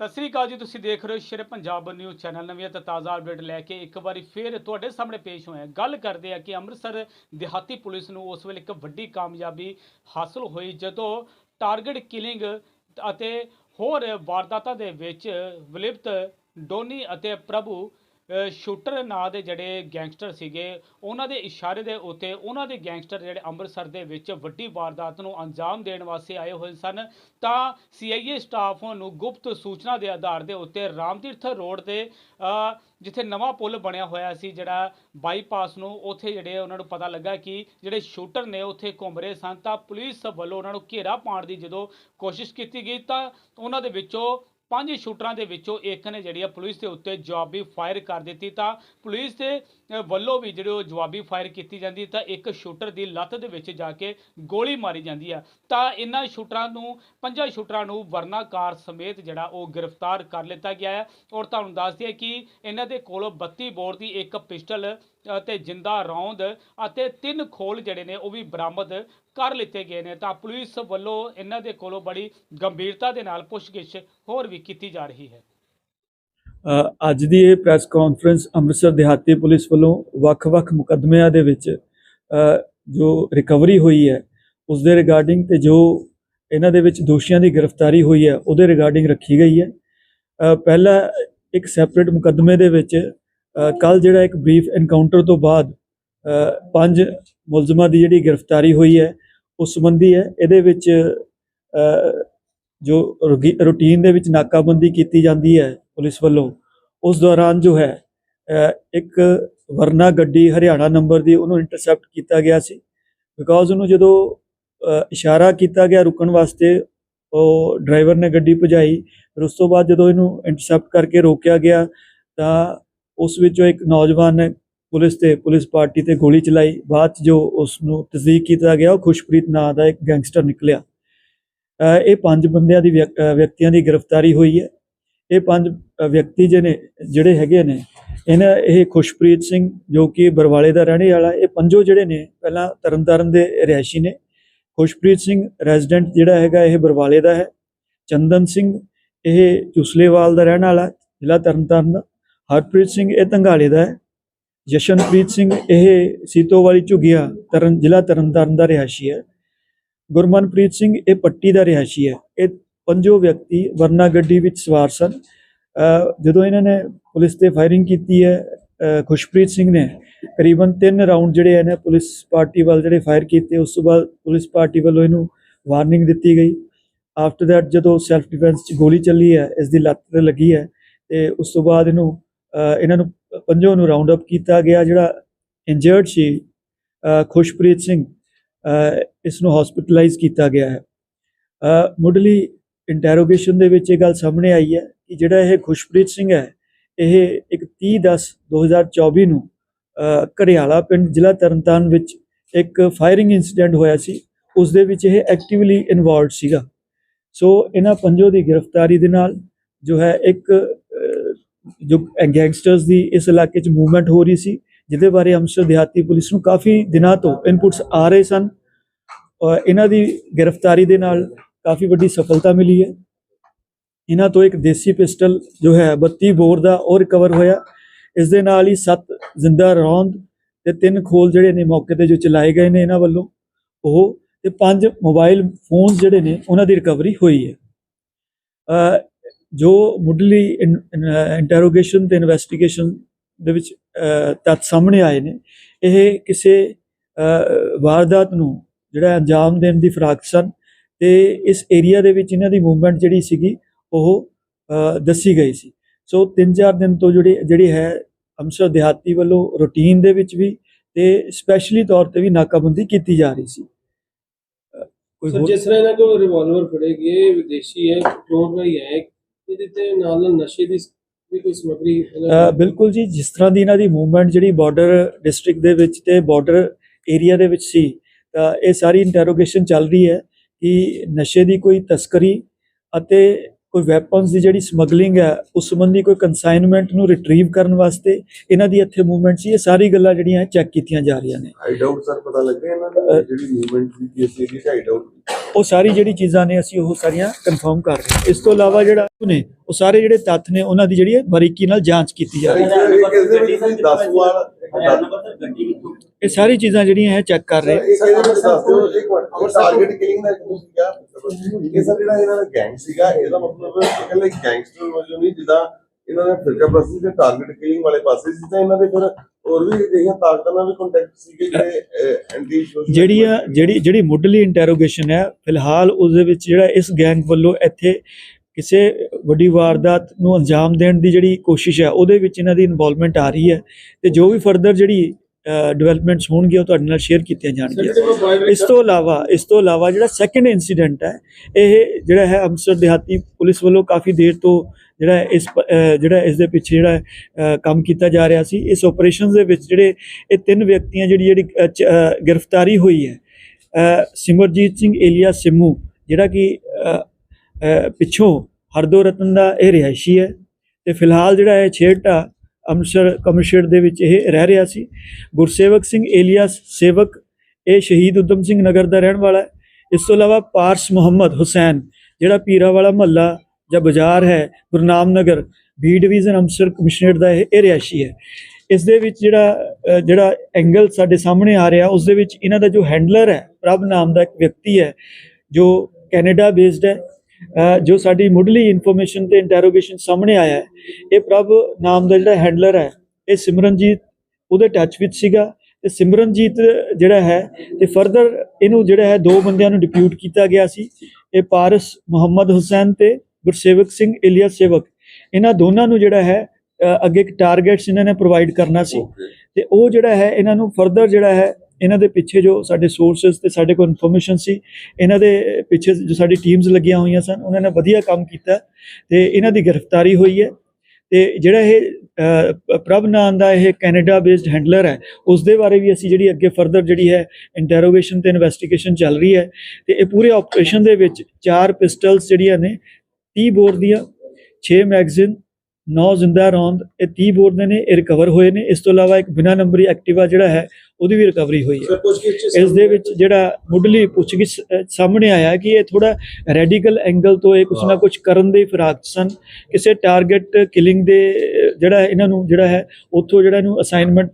ਸਤਿ ਸ੍ਰੀ ਅਕਾਲ ਜੀ, ਤੁਸੀਂ ਦੇਖ ਰਹੇ ਹੋ ਸ਼ੇਰ ਪੰਜਾਬ ਨਿਊਜ਼ ਚੈਨਲ। ਨਵੀਂ ਅਤੇ ਤਾਜ਼ਾ ਅਪਡੇਟ ਲੈ ਕੇ ਇੱਕ ਵਾਰੀ ਫੇਰ ਤੁਹਾਡੇ ਸਾਹਮਣੇ ਪੇਸ਼ ਹੋਏ ਹਾਂ ਗੱਲ ਕਰਦੇ ਆ ਕਿ ਅੰਮ੍ਰਿਤਸਰ ਦਿਹਾਤੀ ਪੁਲਿਸ ਨੂੰ ਉਸ ਵੇਲੇ ਇੱਕ ਵੱਡੀ ਕਾਮਯਾਬੀ ਹਾਸਲ ਹੋਈ, ਜਦੋਂ ਟਾਰਗੇਟ ਕਿਲਿੰਗ ਅਤੇ ਹੋਰ ਵਾਰਦਾਤਾਂ ਦੇ ਵਿੱਚ ਵਿਲਿਪਤ ਡੋਨੀ ਅਤੇ ਪ੍ਰਭੂ ਸ਼ੂਟਰ ਨਾਂ ਦੇ ਜਿਹੜੇ ਗੈਂਗਸਟਰ ਸੀਗੇ, ਉਹਨਾਂ ਦੇ ਇਸ਼ਾਰੇ ਦੇ ਉੱਤੇ ਉਹਨਾਂ ਦੇ ਗੈਂਗਸਟਰ ਜਿਹੜੇ ਅੰਮ੍ਰਿਤਸਰ ਦੇ ਵਿੱਚ ਵੱਡੀ ਵਾਰਦਾਤ ਨੂੰ ਅੰਜਾਮ ਦੇਣ ਵਾਸਤੇ ਆਏ ਹੋਏ ਸਨ। ਤਾਂ ਸੀਆਈਏ ਸਟਾਫ ਨੂੰ ਗੁਪਤ ਸੂਚਨਾ ਦੇ ਆਧਾਰ ਦੇ ਉੱਤੇ ਰਾਮਤੀਰਥ ਰੋਡ ਤੇ ਜਿੱਥੇ ਨਵਾਂ ਪੁਲ ਬਣਿਆ ਹੋਇਆ ਸੀ, ਜਿਹੜਾ ਬਾਈਪਾਸ ਨੂੰ ਉੱਥੇ ਜਿਹੜੇ ਉਹਨਾਂ ਨੂੰ ਪਤਾ ਲੱਗਾ ਕਿ ਜਿਹੜੇ ਸ਼ੂਟਰ ਨੇ ਉੱਥੇ ਘੁੰਮ ਰਹੇ ਸਨ, ਤਾਂ ਪੁਲਿਸ ਵੱਲੋਂ ਉਹਨਾਂ ਨੂੰ ਘੇਰਾ ਪਾਉਣ ਦੀ ਜਦੋਂ ਕੋਸ਼ਿਸ਼ ਕੀਤੀ ਗਈ, ਤਾਂ ਉਹਨਾਂ ਦੇ ਵਿੱਚੋਂ ਪੰਜ ਸ਼ੂਟਰਾਂ ਦੇ ਵਿੱਚੋਂ ਇੱਕ ਨੇ ਜਿਹੜੀ ਆ ਪੁਲਿਸ ਦੇ ਉੱਤੇ ਜਵਾਬੀ ਫਾਇਰ ਕਰ ਦਿੱਤੀ ਤਾਂ ਪੁਲਿਸ ਦੇ ਵੱਲੋਂ ਵੀ ਜਿਹੜੇ ਉਹ ਜਵਾਬੀ ਫਾਇਰ ਕੀਤੀ ਜਾਂਦੀ ਤਾਂ ਇੱਕ ਸ਼ੂਟਰ ਦੀ ਲੱਤ ਦੇ ਵਿੱਚ ਜਾ ਕੇ ਗੋਲੀ ਮਾਰੀ ਜਾਂਦੀ ਹੈ। ਤਾਂ ਇਹਨਾਂ ਸ਼ੂਟਰਾਂ ਨੂੰ, ਪੰਜਾਂ ਸ਼ੂਟਰਾਂ ਨੂੰ ਵਰਨਾਕਾਰ ਸਮੇਤ ਜਿਹੜਾ ਉਹ ਗ੍ਰਿਫਤਾਰ ਕਰ ਲਿੱਤਾ ਗਿਆ ਹੈ। ਔਰ ਤੁਹਾਨੂੰ ਦੱਸ ਦਈਏ ਕਿ ਇਹਨਾਂ ਦੇ ਕੋਲੋਂ 32 ਬੋਰ ਦੀ ਇੱਕ ਪਿਸਟਲ ਅਤੇ ਜਿੰਦਾ ਰੌਂਦ ਅਤੇ ਤਿੰਨ ਖੋਲ ਜਿਹੜੇ ਨੇ, ਉਹ ਵੀ ਬਰਾਮਦ ਕਰ ਲਿੱਤੇ ਗਏ ਨੇ। ਤਾਂ ਪੁਲਿਸ ਵੱਲੋਂ ਇਹਨਾਂ ਦੇ ਕੋਲੋਂ ਬੜੀ ਗੰਭੀਰਤਾ ਦੇ ਨਾਲ ਪੁੱਛਗਿੱਛ ਹੋਰ ਵੀ ਕੀਤੀ ਜਾ ਰਹੀ ਹੈ। ਅੱਜ ਦੀ ਇਹ ਪ੍ਰੈਸ ਕਾਨਫਰੰਸ ਅੰਮ੍ਰਿਤਸਰ ਦਿਹਾਤੀ ਪੁਲਿਸ ਵੱਲੋਂ ਵੱਖ-ਵੱਖ ਮੁਕੱਦਮਿਆਂ ਦੇ ਵਿੱਚ ਜੋ ਰਿਕਵਰੀ ਹੋਈ ਹੈ ਉਸ ਦੇ ਰਿਗਾਰਡਿੰਗ ਤੇ ਜੋ ਇਹਨਾਂ ਦੇ ਵਿੱਚ ਦੋਸ਼ੀਆਂ ਦੀ ਗ੍ਰਿਫਤਾਰੀ ਹੋਈ ਹੈ ਉਹਦੇ ਰਿਗਾਰਡਿੰਗ ਰੱਖੀ ਗਈ ਹੈ। ਅ, ਪਹਿਲਾ ਇੱਕ ਸੈਪਰੇਟ ਮੁਕੱਦਮੇ ਦੇ ਵਿੱਚ ਕੱਲ ਜਿਹੜਾ ਇੱਕ ਬਰੀਫ ਐਨਕਾਊਂਟਰ ਤੋਂ ਬਾਅਦ ਪੰਜ ਮੁਲਜ਼ਮਾਂ ਦੀ ਜਿਹੜੀ ਗ੍ਰਿਫਤਾਰੀ ਹੋਈ ਹੈ ਉਸ ਸੰਬੰਧੀ ਹੈ ਇਹਦੇ ਵਿੱਚ ਜੋ ਰੂਟੀਨ ਦੇ ਵਿੱਚ ਨਾਕਾਬੰਦੀ ਕੀਤੀ ਜਾਂਦੀ ਹੈ ਪੁਲਿਸ ਵੱਲੋਂ, ਉਸ ਦੌਰਾਨ ਜੋ ਹੈ ਇੱਕ ਵਰਨਾ ਗੱਡੀ ਹਰਿਆਣਾ ਨੰਬਰ ਦੀ ਉਹਨੂੰ ਇੰਟਰਸੈਪਟ ਕੀਤਾ ਗਿਆ ਸੀ। ਬਿਕੋਜ਼ ਉਹਨੂੰ ਜਦੋਂ ਇਸ਼ਾਰਾ ਕੀਤਾ ਗਿਆ ਰੁਕਣ ਵਾਸਤੇ, ਉਹ ਡਰਾਈਵਰ ਨੇ ਗੱਡੀ ਭਜਾਈ, ਫਿਰ ਉਸ ਤੋਂ ਬਾਅਦ ਜਦੋਂ ਇਹਨੂੰ ਇੰਟਰਸੈਪਟ ਕਰਕੇ ਰੋਕਿਆ ਗਿਆ, ਤਾਂ ਉਸ ਵਿੱਚੋਂ ਇੱਕ ਨੌਜਵਾਨ ਨੇ ਪੁਲਿਸ ਤੇ, ਪੁਲਿਸ ਪਾਰਟੀ ਤੇ ਗੋਲੀ ਚਲਾਈ। ਬਾਅਦ 'ਚ ਜੋ ਉਸ ਨੂੰ ਤਸਦੀਕ ਕੀਤਾ ਗਿਆ, ਉਹ ਖੁਸ਼ਪ੍ਰੀਤ ਨਾਂ ਦਾ ਇੱਕ ਗੈਂਗਸਟਰ ਨਿਕਲਿਆ। ਇਹ ਪੰਜ ਬੰਦਿਆਂ ਦੀ ਵਿਅਕ- ਵਿਅਕਤੀਆਂ ਦੀ ਗ੍ਰਿਫਤਾਰੀ ਹੋਈ ਹੈ। ਇਹ ਪੰਜ ਵਿਅਕਤੀ ਜਿਹਨੇ, ਜਿਹੜੇ ਹੈਗੇ ਨੇ, ਇਹਨਾਂ, ਇਹ ਖੁਸ਼ਪ੍ਰੀਤ ਸਿੰਘ ਜੋ ਕਿ ਬਰਵਾਲੇ ਦਾ ਰਹਿਣੇ ਵਾਲਾ, ਇਹ ਪੰਜੋ ਜਿਹੜੇ ਨੇ, ਪਹਿਲਾਂ ਤਰਨਤਾਰਨ ਦੇ ਰਿਹਾਇਸ਼ੀ ਨੇ। ਖੁਸ਼ਪ੍ਰੀਤ ਸਿੰਘ ਰੈਜ਼ੀਡੈਂਟ ਜਿਹੜਾ ਹੈਗਾ, ਇਹ ਬਰਵਾਲੇ ਦਾ ਹੈ। ਚੰਦਨ ਸਿੰਘ, ਇਹ ਚੁਸਲੇਵਾਲ ਦਾ ਰਹਿਣ ਵਾਲਾ, ਜ਼ਿਲ੍ਹਾ ਤਰਨਤਾਰਨ ਦਾ। ਹਰਪ੍ਰੀਤ ਸਿੰਘ, ਇਹ ਧੰਗਾਲੇ ਦਾ ਹੈ। ਜਸ਼ਨਪ੍ਰੀਤ ਸਿੰਘ, ਇਹ ਸੀਤੋ ਵਾਲੀ ਝੁਗੀਆ, ਤਰਨ, ਜ਼ਿਲ੍ਹਾ ਤਰਨਤਾਰਨ ਦਾ ਰਿਹਾਇਸ਼ੀ ਹੈ। ਗੁਰਮਨਪ੍ਰੀਤ ਸਿੰਘ, ਇਹ ਪੱਟੀ ਦਾ ਰਿਹਾਇਸ਼ੀ ਹੈ। ਇਹ ਪੰਜੋ ਵਿਅਕਤੀ ਵਰਨਾ ਗੱਡੀ ਵਿੱਚ ਸਵਾਰ ਸਨ। ਜਦੋਂ ਇਹਨਾਂ ਨੇ ਪੁਲਿਸ ਤੇ ਫਾਇਰਿੰਗ ਕੀਤੀ ਹੈ ਖੁਸ਼ਪ੍ਰੀਤ ਸਿੰਘ ਨੇ ਕਰੀਬਨ 3 ਰਾਉਂਡ ਜਿਹੜੇ ਇਹਨੇ ਪੁਲਿਸ ਪਾਰਟੀ ਵੱਲ ਜਿਹੜੇ ਫਾਇਰ ਕੀਤੇ, ਉਸ ਤੋਂ ਬਾਅਦ ਪੁਲਿਸ ਪਾਰਟੀ ਵੱਲੋਂ ਇਹਨੂੰ ਵਾਰਨਿੰਗ ਦਿੱਤੀ ਗਈ। ਆਫਟਰ ਦੈਟ ਜਦੋਂ ਸੈਲਫ ਡਿਫੈਂਸ ਚ ਗੋਲੀ ਚੱਲੀ ਹੈ, ਇਸ ਦੀ ਲੱਤ ਤੇ ਲੱਗੀ ਹੈ ਤੇ ਉਸ ਤੋਂ ਬਾਅਦ ਇਹਨੂੰ ਇਹਨਾਂ ਨੂੰ ਪੰਜੋ ਨੂੰ ਰਾਉਂਡ ਅਪ ਕੀਤਾ ਗਿਆ ਜਿਹੜਾ ਇੰਜਰਡ ਸੀ ਖੁਸ਼ਪ੍ਰੀਤ ਸਿੰਘ। ਇਸ ਨੂੰ ਹਸਪੀਟਲਾਈਜ਼ ਕੀਤਾ ਗਿਆ ਹੈ। ਮੁੱਢਲੀ ਇੰਟਰੋਗੇਸ਼ਨ ਦੇ ਵਿੱਚ ਇਹ ਗੱਲ ਸਾਹਮਣੇ ਆਈ ਹੈ ਕਿ ਜਿਹੜਾ ਇਹ ਖੁਸ਼ਪ੍ਰੀਤ ਸਿੰਘ ਹੈ ਇਹ ਇੱਕ 30 10 2024 ਨੂੰ ਅ, ਘੜਿਆਲਾ ਪਿੰਡ ਜ਼ਿਲ੍ਹਾ ਤਰਨਤਾਰਨ ਵਿੱਚ ਇੱਕ ਫਾਇਰਿੰਗ ਇਨਸੀਡੈਂਟ ਹੋਇਆ ਸੀ। ਉਸ ਦੇ ਵਿੱਚ ਇਹ ਐਕਟਿਵਲੀ ਇਨਵੋਲਵਡ ਸੀਗਾ। ਸੋ ਇਹਨਾਂ ਪੰਜੋ ਦੀ ਗ੍ਰਿਫਤਾਰੀ ਦੇ ਨਾਲ ਜੋ ਹੈ ਇੱਕ ਜੋ ਗੈਂਗਸਟਰਸ ਦੀ ਇਸ ਇਲਾਕੇ 'ਚ ਮੂਵਮੈਂਟ ਹੋ ਰਹੀ ਸੀ। ਜਿਹਦੇ ਬਾਰੇ ਅੰਮ੍ਰਿਤਸਰ ਦਿਹਾਤੀ ਪੁਲਿਸ ਨੂੰ ਕਾਫੀ ਦਿਨਾਂ ਤੋਂ ਇਨਪੁਟਸ ਆ ਰਹੇ ਸਨ। ਔਰ ਇਹਨਾਂ ਦੀ ਗ੍ਰਿਫਤਾਰੀ ਦੇ ਨਾਲ ਕਾਫੀ ਵੱਡੀ ਸਫਲਤਾ ਮਿਲੀ ਹੈ। ਇਹਨਾਂ ਤੋਂ ਇੱਕ ਦੇਸੀ ਪਿਸਟਲ ਜੋ ਹੈ 32 ਬੋਰ ਦਾ ਉਹ ਰਿਕਵਰ ਹੋਇਆ। ਇਸ ਦੇ ਨਾਲ ਹੀ 7 ਜ਼ਿੰਦਾ ਰੌਂਦ ਤੇ ਤਿੰਨ ਖੋਲ ਜਿਹੜੇ ਨੇ ਮੌਕੇ ਤੇ ਜੋ ਚਲਾਏ ਗਏ ਨੇ ਇਹਨਾਂ ਵੱਲੋਂ। ਉਹ ਤੇ ਪੰਜ ਮੋਬਾਈਲ ਫੋਨਸ ਜਿਹੜੇ ਨੇ ਉਹਨਾਂ ਦੀ ਰਿਕਵਰੀ ਹੋਈ ਹੈ। ਜੋ ਮੁੱਢਲੀ ਇੰਟਰੋਗੇਸ਼ਨ ਤੇ ਇਨਵੈਸਟੀਗੇਸ਼ਨ ਦੇ ਵਿੱਚ ਤੱਥ ਸਾਹਮਣੇ ਆਏ ਨੇ। ਇਹ ਕਿਸੇ ਵਾਰਦਾਤ ਨੂੰ ਜਿਹੜਾ ਅੰਜਾਮ ਦੇਣ ਦੀ ਫਰਾਕ ਸਨ ਤੇ ਇਸ ਏਰੀਆ ਦੇ ਵਿੱਚ ਇਹਨਾਂ ਦੀ ਮੂਵਮੈਂਟ ਜਿਹੜੀ ਸੀਗੀ ਉਹ ਦੱਸੀ ਗਈ ਸੀ। ਸੋ 3-4 ਦਿਨ ਤੋਂ ਜਿਹੜੀ ਜਿਹੜੀ ਹੈ ਅੰਮ੍ਰਿਤਸਰ ਦਿਹਾਤੀ ਵੱਲੋਂ ਰੂਟੀਨ ਦੇ ਵਿੱਚ ਵੀ ਤੇ ਸਪੈਸ਼ਲੀ ਤੌਰ ਤੇ ਵੀ ਨਾਕਾਬੰਦੀ ਕੀਤੀ ਜਾ ਰਹੀ ਸੀ। ਸਰ ਹੋਰ? ਜਿਸ ਤਰ੍ਹਾਂ ਇਹਨਾਂ ਕੋਲ ਰਿਵਾਲਵਰ ਫੜੇ ਗਏ ਵਿਦੇਸ਼ੀ ਹੈ ਪੈਟਰੋਲ ਦਾ ਹੀ ਹੈ ਇਹਦੇ ਤੇ ਨਾਲ ਨਾਲ ਨਸ਼ੇ ਦੀ ਕੋਈ ਸਮਗਰੀ ਬਿਲਕੁਲ ਜੀ ਜਿਸ ਤਰ੍ਹਾਂ ਦੀ ਇਹਨਾਂ ਦੀ ਮੂਵਮੈਂਟ ਜਿਹੜੀ ਬਾਰਡਰ ਡਿਸਟ੍ਰਿਕਟ ਦੇ ਵਿੱਚ ਤੇ ਬਾਰਡਰ ਏਰੀਆ ਦੇ ਵਿੱਚ ਸੀ ਤਾਂ ਇਹ ਸਾਰੀ ਇੰਟਰੋਗੇਸ਼ਨ ਚੱਲ ਰਹੀ ਹੈ ਕਿ ਨਸ਼ੇ ਦੀ ਕੋਈ ਤਸਕਰੀ ਅਤੇ ਕੋਈ ਵੈਪਨਸ ਦੀ ਜਿਹੜੀ ਸਮਗਲਿੰਗ ਹੈ ਉਸ ਸੰਬੰਧੀ ਕੋਈ ਕਨਸਾਈਨਮੈਂਟ ਨੂੰ ਰਿਟਰੀਵ ਕਰਨ ਵਾਸਤੇ ਇਹਨਾਂ ਦੀ ਇੱਥੇ ਮੂਵਮੈਂਟ ਸੀ ਇਹ ਸਾਰੀ ਗੱਲਾਂ ਜਿਹੜੀਆਂ ਚੈੱਕ ਕੀਤੀਆਂ ਜਾ ਰਹੀਆਂ ਨੇ। ਹਾਈਡ ਆਊਟ ਸਰ ਪਤਾ ਲੱਗਿਆ ਇਹਨਾਂ ਦਾ? ਜਿਹੜੀ ਮੂਵਮੈਂਟ ਸੀ ਪੀਐਸਸੀ ਦੀ ਹਾਈਡ ਆਊਟ ਉਹ ਸਾਰੀ ਜਿਹੜੀ ਚੀਜ਼ਾਂ ਨੇ ਅਸੀਂ ਉਹ ਸਾਰੀਆਂ ਕਨਫਰਮ ਕਰ ਰਹੇ ਹਾਂ। ਇਸ ਤੋਂ ਇਲਾਵਾ ਜਿਹੜਾ ਨੇ ਉਹ ਸਾਰੇ ਜਿਹੜੇ ਤੱਥ ਨੇ ਉਹਨਾਂ ਦੀ ਜਿਹੜੀ ਹੈ ਬਾਰੀਕੀ ਨਾਲ ਜਾਂਚ ਕੀਤੀ ਜਾ ਰਹੀ ਹੈ। ਕਿਸ ਦੇ ਵਿੱਚ ਤੁਸੀਂ 10 ਵਾਰ ਇਹ ਸਾਰੀ ਚੀਜ਼ਾਂ ਜਿਹੜੀਆਂ ਹੈ ਚੈੱਕ ਕਰ ਰਹੇ ਇਹਨਾਂ ਨੇ ਫਿਰਕਾ ਪ੍ਰਸਤੀ ਦੇ ਟਾਰਗੇਟ ਕਿਲਿੰਗ ਵਾਲੇ ਪਾਸੇ ਸੀ ਤਾਂ ਇਹਨਾਂ ਦੇ ਫਿਰ ਹੋਰ ਵੀ ਜਿਹੜੀਆਂ ਤਾਕਤਾਂ ਨਾਲ ਵੀ ਕੰਟੈਕਟ ਸੀਗੇ ਜਿਹੜੇ ਐਂਟੀ ਜਿਹੜੀ ਆ ਜਿਹੜੀ ਜਿਹੜੀ ਮੁੱਢਲੀ ਇੰਟਰੋਗੇਸ਼ਨ ਹੈ ਫਿਲਹਾਲ ਉਸ ਦੇ ਵਿੱਚ ਜਿਹੜਾ ਇਸ ਗੈਂਗ ਵੱਲੋਂ ਇੱਥੇ ਕਿਸੇ ਵੱਡੀ ਵਾਰਦਾਤ ਨੂੰ ਅੰਜਾਮ ਦੇਣ ਦੀ ਜਿਹੜੀ ਕੋਸ਼ਿਸ਼ ਹੈ ਉਹਦੇ ਵਿੱਚ ਇਹਨਾਂ ਦੀ ਇਨਵੋਲਵਮੈਂਟ ਆ ਰਹੀ ਹੈ ਤੇ ਜੋ ਵੀ ਫਰਦਰ ਜਿਹੜੀ ਡਿਵੈਲਪਮੈਂਟਸ ਹੋਣਗੀਆਂ ਉਹ ਤੁਹਾਡੇ ਨਾਲ ਸ਼ੇਅਰ ਕੀਤੀਆਂ ਜਾਣਗੀਆਂ। ਇਸ ਤੋਂ ਇਲਾਵਾ ਇਸ ਤੋਂ ਇਲਾਵਾ ਜਿਹੜਾ ਸੈਕੰਡ ਇਨਸੀਡੈਂਟ ਹੈ ਇਹ ਜਿਹੜਾ ਹੈ ਅੰਮ੍ਰਿਤਸਰ ਦਿਹਾਤੀ ਪੁਲਿਸ ਵੱਲੋਂ ਕਾਫੀ ਦੇਰ ਤੋਂ ਜਿਹੜਾ ਇਸ ਪ- ਜਿਹੜਾ ਇਸ ਦੇ ਪਿੱਛੇ ਜਿਹੜਾ ਕੰਮ ਕੀਤਾ ਜਾ ਰਿਹਾ ਸੀ, ਇਸ ਆਪਰੇਸ਼ਨ ਦੇ ਵਿੱਚ ਜਿਹੜੇ ਇਹ ਤਿੰਨ ਵਿਅਕਤੀਆਂ ਜਿਹੜੀ ਜਿਹੜੀ ਗ੍ਰਿਫਤਾਰੀ ਹੋਈ ਹੈ ਸਿਮਰਜੀਤ ਸਿੰਘ ਏਲੀਆ ਸਿੰਮੂ, ਜਿਹੜਾ ਕਿ ਪਿੱਛੋਂ ਹਰਦੋ ਰਤਨ ਦਾ ਇਹ ਰਿਹਾਇਸ਼ੀ ਹੈ ਤੇ ਫਿਲਹਾਲ ਜਿਹੜਾ ਹੈ ਛੇੜਟਾ ਅੰਮ੍ਰਿਤਸਰ ਕਮਿਸ਼ਨਰ ਦੇ ਵਿੱਚ ਇਹ ਰਹਿ ਰਿਹਾ ਸੀ। ਗੁਰਸੇਵਕ ਸਿੰਘ ਏਲੀਆਸ ਸੇਵਕ, ਇਹ ਸ਼ਹੀਦ ਉਦਮ ਸਿੰਘ ਨਗਰ ਦਾ ਰਹਿਣ ਵਾਲਾ ਹੈ। ਇਸ ਤੋਂ ਇਲਾਵਾ ਪਾਰਸ ਮੁਹੰਮਦ ਹੁਸੈਨ, ਜਿਹੜਾ ਪੀਰਾ ਵਾਲਾ ਮਹੱਲਾ ਜਾਂ ਬਾਜ਼ਾਰ ਹੈ Gurnam Nagar B division Amritsar commissioner ਦਾ ਇਹ ਇਹ ਰਿਹਾਇਸ਼ੀ ਹੈ। ਇਸ ਦੇ ਵਿੱਚ ਜਿਹੜਾ ਜਿਹੜਾ ਐਂਗਲ ਸਾਡੇ ਸਾਹਮਣੇ ਆ ਰਿਹਾ, ਉਸ ਦੇ ਵਿੱਚ ਇਹਨਾਂ ਦਾ ਜੋ ਹੈਂਡਲਰ ਹੈ, ਪ੍ਰਭ ਨਾਮ ਦਾ ਇੱਕ ਵਿਅਕਤੀ ਹੈ, ਜੋ ਕੈਨੇਡਾ ਬੇਸਡ ਹੈ ਜੋ ਸਾਡੀ ਮੁੱਢਲੀ ਇਨਫੋਰਮੇਸ਼ਨ ਤੇ ਇੰਟਰੋਗੇਸ਼ਨ ਸਾਹਮਣੇ ਆਇਆ ਹੈ। ਇਹ ਪ੍ਰਭ ਨਾਮ ਦਾ ਜਿਹੜਾ ਹੈਂਡਲਰ ਹੈ, ਇਹ ਸਿਮਰਨਜੀਤ, ਉਹਦੇ ਟੱਚ ਵਿੱਚ ਸੀਗਾ। ਤੇ ਸਿਮਰਨਜੀਤ ਜਿਹੜਾ ਹੈ, ਤੇ ਫਰਦਰ ਇਹਨੂੰ ਜਿਹੜਾ ਹੈ, ਦੋ ਬੰਦਿਆਂ ਨੂੰ ਡਿਪਿਊਟ ਕੀਤਾ ਗਿਆ ਸੀ। ਇਹ ਪਾਰਸ ਮੁਹੰਮਦ ਹੁਸੈਨ ਤੇ ਗੁਰਸੇਵਕ ਸਿੰਘ ਇਲੀਅਸ ਸੇਵਕ ਇਹਨਾਂ ਦੋਨਾਂ ਨੂੰ ਜਿਹੜਾ ਹੈ ਅੱਗੇ ਇੱਕ ਟਾਰਗੇਟਸ ਇਹਨਾਂ ਨੇ ਪ੍ਰੋਵਾਈਡ ਕਰਨਾ ਸੀ। ਤੇ ਉਹ ਜਿਹੜਾ ਹੈ ਇਹਨਾਂ ਨੂੰ ਫਰਦਰ ਜਿਹੜਾ ਹੈ ਇਹਨਾਂ ਦੇ ਪਿੱਛੇ ਜੋ ਸਾਡੇ ਸੋਰਸਸ ਤੇ ਸਾਡੇ ਕੋਲ ਇਨਫੋਰਮੇਸ਼ਨ ਸੀ ਇਹਨਾਂ ਦੇ ਪਿੱਛੇ ਜੋ ਸਾਡੀ ਟੀਮਸ ਲੱਗੀਆਂ ਹੋਈਆਂ ਸਨ ਉਹਨਾਂ ਨੇ ਵਧੀਆ ਕੰਮ ਕੀਤਾ। ਤੇ ਇਹਨਾਂ ਦੀ ਗ੍ਰਿਫਤਾਰੀ ਹੋਈ ਹੈ। ਤੇ ਜਿਹੜਾ ਇਹ ਪ੍ਰਭ ਨਾਮ ਦਾ ਇਹ ਕੈਨੇਡਾ ਬੇਸਡ ਹੈਂਡਲਰ ਹੈ ਉਸ ਦੇ ਬਾਰੇ ਵੀ ਅਸੀਂ ਜਿਹੜੀ ਅੱਗੇ ਫਰਦਰ ਜਿਹੜੀ ਹੈ ਇੰਟਰੋਗੇਸ਼ਨ ਤੇ ਇਨਵੈਸਟੀਗੇਸ਼ਨ ਚੱਲ ਰਹੀ ਹੈ। ਤੇ ਇਹ ਪੂਰੇ ਆਪਰੇਸ਼ਨ ਦੇ ਵਿੱਚ ਚਾਰ ਪਿਸਟਲਸ ਜਿਹੜੀਆਂ ਨੇ 30 ਬੋਰ ਦੀਆਂ 6 ਮੈਗਜ਼ੀਨ 9 ਜ਼ਿੰਦਾ ਰੌਂਦ ਇਹ 30 ਬੋਰ ਦੇ ਨੇ ਇਹ ਰਿਕਵਰ ਹੋਏ ਨੇ। ਇਸ ਤੋਂ ਇਲਾਵਾ ਇੱਕ ਬਿਨਾ ਨੰਬਰੀ ਐਕਟਿਵਾ ਜਿਹੜਾ ਹੈ ਉਹਦੀ ਵੀ ਰਿਕਵਰੀ ਹੋਈ ਹੈ। ਇਸ ਦੇ ਵਿੱਚ ਜਿਹੜਾ ਮੁੱਢਲੀ ਪੁੱਛਗਿੱਛ ਸਾਹਮਣੇ ਆਇਆ ਕਿ ਇਹ ਥੋੜਾ ਰੈਡੀਕਲ ਐਂਗਲ ਤੋਂ ਇਹ ਕੁਛ ਨਾ ਕੁਛ ਕਰਨ ਦੇ ਫਿਰਾਕ ਸਨ। ਕਿਸੇ ਟਾਰਗੇਟ ਕਿਲਿੰਗ ਦੇ ਜਿਹੜਾ ਇਹਨਾਂ ਨੂੰ ਜਿਹੜਾ ਹੈ ਉੱਥੋਂ ਜਿਹੜਾ ਇਹਨੂੰ ਅਸਾਈਨਮੈਂਟ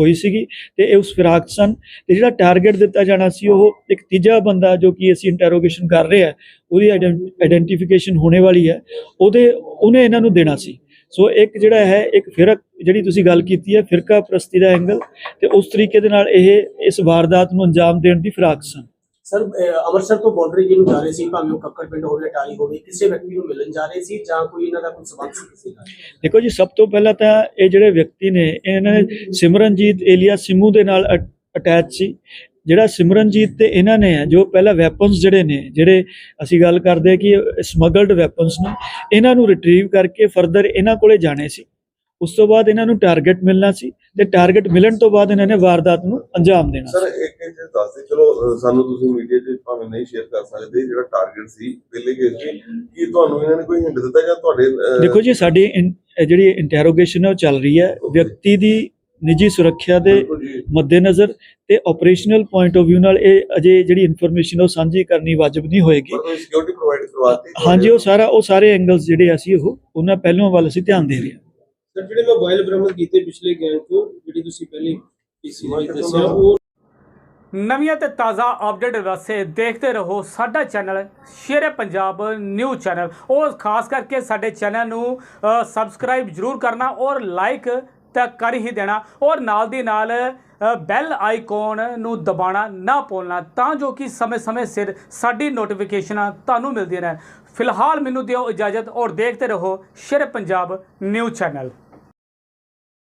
ਹੋਈ ਸੀਗੀ ਤੇ ਇਹ ਉਸ ਫਿਰਾਕ ਸਨ ਤੇ ਜਿਹੜਾ ਟਾਰਗੇਟ ਦਿੱਤਾ ਜਾਣਾ ਸੀ ਉਹ ਇੱਕ ਤੀਜਾ ਬੰਦਾ ਜੋ ਕਿ ਅਸੀਂ ਇੰਟਰੋਗੇਸ਼ਨ ਕਰ ਰਹੇ ਆ ਉਹਦੀ ਆਇਡੈਂਟੀਫਿਕੇਸ਼ਨ ਹੋਣੇ ਵਾਲੀ ਹੈ, ਉਹਦੇ, ਉਹਨੇ ਇਹਨਾਂ ਨੂੰ ਦੇਣਾ ਸੀ। ਸੋ ਇੱਕ ਜਿਹੜਾ ਹੈ, ਇੱਕ ਫਿਰਕ ਜਿਹੜੀ ਤੁਸੀਂ ਗੱਲ ਕੀਤੀ ਹੈ, ਫਿਰਕਾ ਪ੍ਰਸਤੀ ਦਾ ਐਂਗਲ ਤੇ ਉਸ ਤਰੀਕੇ ਦੇ ਨਾਲ ਇਹ, ਇਸ ਵਾਰਦਾਤ ਨੂੰ ਅੰਜਾਮ ਦੇਣ ਦੀ ਫਿਰਾਕ ਸਨ। ਸਰ ਅੰਮ੍ਰਿਤਸਰ ਤੋਂ ਬਾਰਡਰ ਜੀ ਜਾ ਰਹੇ ਸੀ? ਭਾਵੇਂ ਉਹ ਕੱਕੜ ਪਿੰਡ ਹੋਵੇ ਟਾਲੀ ਹੋਵੇ, ਕਿਸੇ ਵਿਅਕਤੀ ਨੂੰ ਮਿਲਣ ਜਾ ਰਹੇ ਸੀ ਜਾਂ ਕੋਈ ਇਹਨਾਂ ਦਾ ਕੋਈ ਸਬੰਧ ਸੀ ਕਿਸੇ ਨਾਲ? ਦੇਖੋ ਜੀ, ਸਭ ਤੋਂ ਪਹਿਲਾਂ ਤਾਂ ਇਹ ਜਿਹੜੇ ਵਿਅਕਤੀ ਨੇ ਇਹਨਾਂ ਸਿਮਰਨਜੀਤ ਏਲੀਆ ਸਿਮੂ ਦੇ ਨਾਲ ਅਟੈਚ ਸੀ। ਜਿਹੜਾ ਸਿਮਰਨਜੀਤ ਤੇ ਇਹਨਾਂ ਨੇ ਆ, ਜੋ ਪਹਿਲਾਂ ਵੈਪਨਸ ਜਿਹੜੇ ਨੇ, ਜਿਹੜੇ ਅਸੀਂ ਗੱਲ ਕਰਦੇ ਕਿ ਸਮਗਲਡ ਵੈਪਨਸ ਨੇ, ਇਹਨਾਂ ਨੂੰ ਰਿਟਰੀਵ ਕਰਕੇ ਫਰਦਰ ਇਹਨਾਂ ਕੋਲੇ ਜਾਣੇ ਸੀ। ਉਸ ਤੋਂ ਬਾਅਦ ਇਹਨਾਂ ਨੂੰ ਟਾਰਗੇਟ ਮਿਲਣਾ ਸੀ ਤੇ ਟਾਰਗੇਟ ਮਿਲਣ ਤੋਂ ਬਾਅਦ ਇਹਨਾਂ ਨੇ ਵਾਰਦਾਤ ਨੂੰ ਅੰਜਾਮ ਦੇਣਾ ਸਰ ਇੱਕ ਇੱਕ ਚੀਜ਼ ਦੱਸ ਦੇ ਚਲੋ ਸਾਨੂੰ ਤੁਸੀਂ ਮੀਡੀਆ 'ਚ ਭਾਵੇਂ ਨਹੀਂ ਸ਼ੇਅਰ ਕਰ ਸਕਦੇ ਜਿਹੜਾ ਟਾਰਗੇਟ ਸੀ ਪਹਿਲੇ ਕੇਸ 'ਚ ਕੀ ਤੁਹਾਨੂੰ ਇਹਨਾਂ ਨੇ ਕੋਈ ਹਿੰਟ ਦਿੱਤਾ ਜਾਂ ਤੁਹਾਡੇ ਦੇਖੋ ਜੀ ਸਾਡੀ ਜਿਹੜੀ ਇੰਟਰੋਗੇਸ਼ਨ ਹੈ ਉਹ ਚੱਲ ਰਹੀ ਹੈ। ਵਿਅਕਤੀ ਦੀ ਨਿੱਜੀ ਸੁਰੱਖਿਆ ਦੇ ਮੱਦੇਨਜ਼ਰ ਤੇ ਆਪਰੇਸ਼ਨਲ ਪੁਆਇੰਟ ਆਫ View ਨਾਲ ਇਹ ਅਜੇ ਜਿਹੜੀ ਇਨਫੋਰਮੇਸ਼ਨ ਉਹ ਸਾਂਝੀ ਕਰਨੀ ਵਾਜਬ ਨਹੀਂ ਹੋਏਗੀ। ਸਿਕਿਉਰਿਟੀ ਪ੍ਰੋਵਾਈਡ ਕਰਵਾਤੀ। ਹਾਂਜੀ ਉਹ ਸਾਰਾ ਉਹ ਸਾਰੇ ਐਂਗਲਸ ਜਿਹੜੇ ਅਸੀਂ ਉਹ ਉਹਨਾਂ ਪਹਿਲੋਂ ਵੱਲ ਅਸੀਂ ਧਿਆਨ ਦੇ ਰਹੇ ਹਾਂ। ਸਰ ਜਿਹੜੇ ਮੋਬਾਈਲ ਬਰਾਮਦ ਕੀਤੇ ਪਿਛਲੇ ਗੈਂਗ ਤੋਂ ਜਿਹੜੀ ਤੁਸੀਂ ਪਹਿਲੇ ਪੀਸੀ ਵਿੱਚ ਦੱਸਿਆ ਉਹ ਨਵੀਆਂ ਤੇ ਤਾਜ਼ਾ ਅਪਡੇਟ ਵਾਸਤੇ ਦੇਖਦੇ ਰਹੋ ਸਾਡਾ channel Shere Punjab news channel. ਔਰ ਖਾਸ ਕਰਕੇ ਸਾਡੇ ਚੈਨਲ ਨੂੰ ਸਬਸਕ੍ਰਾਈਬ ਜਰੂਰ ਕਰਨਾ ਔਰ ਲਾਈਕ ਤਾਂ ਕਰ ਹੀ ਦੇਣਾ। ਔਰ ਨਾਲ ਦੀ ਨਾਲ ਬੈਲ ਆਈਕਨ ਨੂੰ ਦਬਾਉਣਾ ਨਾ ਭੁੱਲਣਾ ਤਾਂ ਜੋ ਕਿ ਸਮੇਂ-ਸਮੇਂ ਸਿਰ ਸਾਡੀ ਨੋਟੀਫਿਕੇਸ਼ਨਾਂ ਤੁਹਾਨੂੰ ਮਿਲਦੀਆਂ ਰਹਿਣ ਫਿਲਹਾਲ ਮੈਨੂੰ ਦਿਓ ਇਜਾਜ਼ਤ ਔਰ ਦੇਖਦੇ ਰਹੋ ਸ਼ੇਰੇ ਪੰਜਾਬ ਨਿਊਜ਼ ਚੈਨਲ।